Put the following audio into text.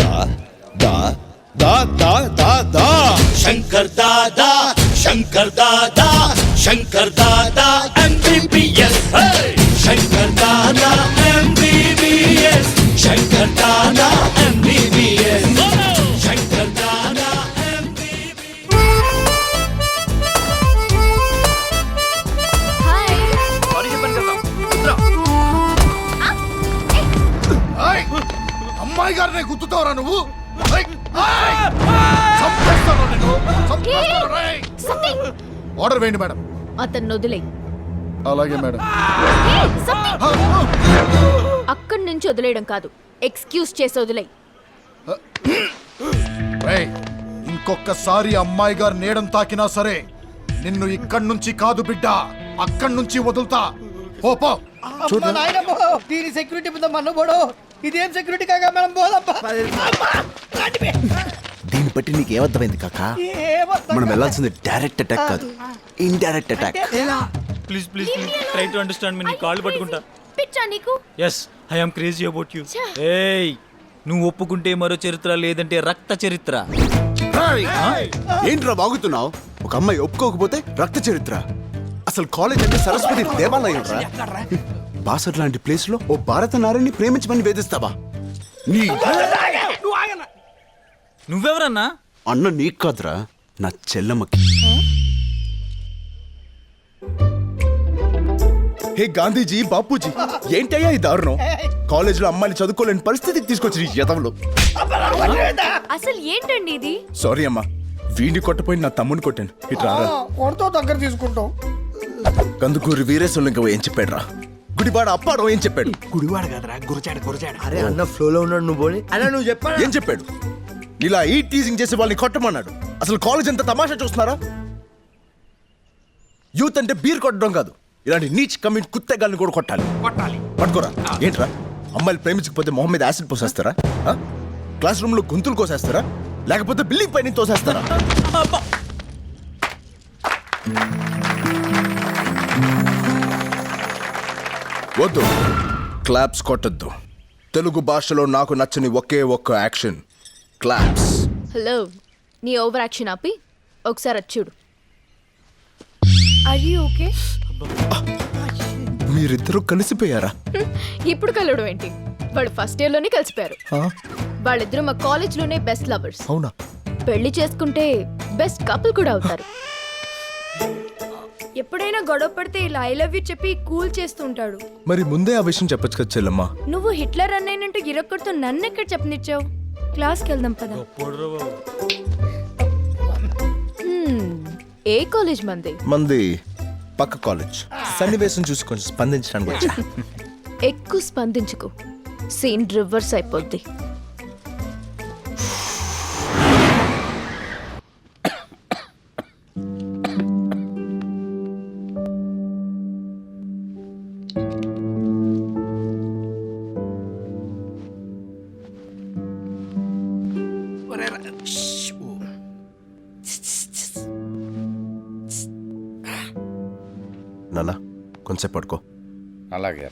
दा दा दा दा दा दा। शंकर दादा शंकर दादा शंकर दादा। అమ్మాయి గారిని గుర్తుతావరా నువ్వు! ఆర్డర్ వేయండి మేడం. అతన్ని వదిలే. అలాగే మేడం. అక్కడి నుంచి వదిలేయడం కాదు. ఎక్స్క్యూజ్ చేసి వదిలే. ఇంకొకసారి అమ్మాయి గారు నీడం తాకినా సరే నిన్ను ఇక్కడి నుంచి కాదు బిడ్డ అక్కడి నుంచి వదులుతా. దీని సెక్యూరిటీ మీద మన్నుబోడు. ఇదేం సెక్యూరిటీ కాగా మనం పోదప్పా. దీన్ని బట్టి నీకు ఏమర్థమైంది కాక? మనం వెళ్ళాల్సింది డైరెక్ట్ అటాక్ కాదు. Indirect attack please please please try to understand మీ నీ కాళ్ళు పట్టుకుంటా. పిచ్చా నీకు? Yes I am crazy about you ఏయ్ నువ్వు ఒప్పుకుంటే మరో చరిత్ర లేదంటే రక్త చరిత్ర. ఏంట్రా బాగుతున్నావు? ఒక అమ్మాయి ఒప్పుకోకపోతే రక్త చరిత్ర. అసలు కాలేజ్ అంటే సరస్వతి దేవాలయం రా. బాసర్ లాంటి ప్లేస్లో ఓ భారత నారిని ప్రేమించమని వేధిస్తావా? నీ నువ్వెవరన్నా? అన్న నీకు కాదురా నా చెల్లమ్మకి. హే గాంధీజీ బాపూజీ ఏంటయ్యా ఈ దారుణం? కాలేజీలో అమ్మాయిని చదువుకోలేని పరిస్థితికి తీసుకొచ్చి ఎదవలు అసలు ఏంటండి ఇది? సారీ అమ్మా వీడిని కొట్టపోయి నా తమ్ముని కొట్టాను. ఇటు రారా. కొడుతో దగ్గర తీసుకుంటాం. కందుకూరి వీరేశ్వరం ఏం చెప్పాడు రా గుడివాడ అప్పాడో ఏం చెప్పాడు? అరే అన్న ఫ్లోలో ఉన్నాడు నువ్వు పోనీ. అన్న నువ్వు చెప్పా ఏం చెప్పాడు? ఇలా ఈ టీజింగ్ చేసే వాళ్ళని కొట్టమన్నాడు. అసలు కాలేజ్ అంతా తమాషా చూస్తున్నారా? యూత్ అంటే బీర్ కొట్టడం కాదు. ఇలాంటి నీచ్ కమ్యూనిటీ కుత్తెగాల్ని కూడా కొట్టాలి. కొట్టాలి. పట్టుకోరా. ఏంట్రా? అమ్మాయిలు ప్రేమించకపోతే మొహం మీద యాసిడ్ పోసేస్తారా? క్లాస్ రూమ్లో గొంతులు కోసేస్తారా? లేకపోతే బిల్డింగ్ పైన తోసేస్తారా? వద్దు. క్లాప్స్ కొట్టద్దు. తెలుగు భాషలో నాకు నచ్చని ఒకే ఒక్క యాక్షన్. క్లాప్స్ హలో నీ ఓవర్ యాక్షన్ ఆపి ఒకసారి వచ్చి చూడు. అయ్యి ఓకే మీరిద్దరూ కలిసిపోయారా? ఇప్పుడు కలవడం ఏంటి? వాళ్ళు ఫస్ట్ ఇయర్లోనే కలిసిపోయారు. వాళ్ళిద్దరూ మా కాలేజ్లోనే బెస్ట్ లవర్స్ అవునా? పెళ్ళి చేసుకుంటే బెస్ట్ కపుల్ కూడా అవుతారు. ఎప్పుడైనా గొడవ పడితే ఇలా ఐ లవ్ యూ చెప్పి కూల్ చేస్తూ ఉంటాడు. మరి ముందే ఆ విషయం చెప్పొచ్చు కదా చెల్లమ్మా? నువ్వు హిట్లర్ అన్నయ్యనంటూ ఇరక్కొడుతూ నన్ను ఎక్కడ చెప్పనిచ్చావు క్లాస్కి వెళ్దాం పద. హ్మ్, ఏ కాలేజ్ మంది? మంది పక్క కాలేజ్. సన్నివేశం చూసి కొంచెం స్పందించడానికి వచ్చా. ఎక్కువ స్పందించుకో. సీన్ రివర్స్ అయిపోద్ది. నాన్న కొంచెం పడుకో అలాగే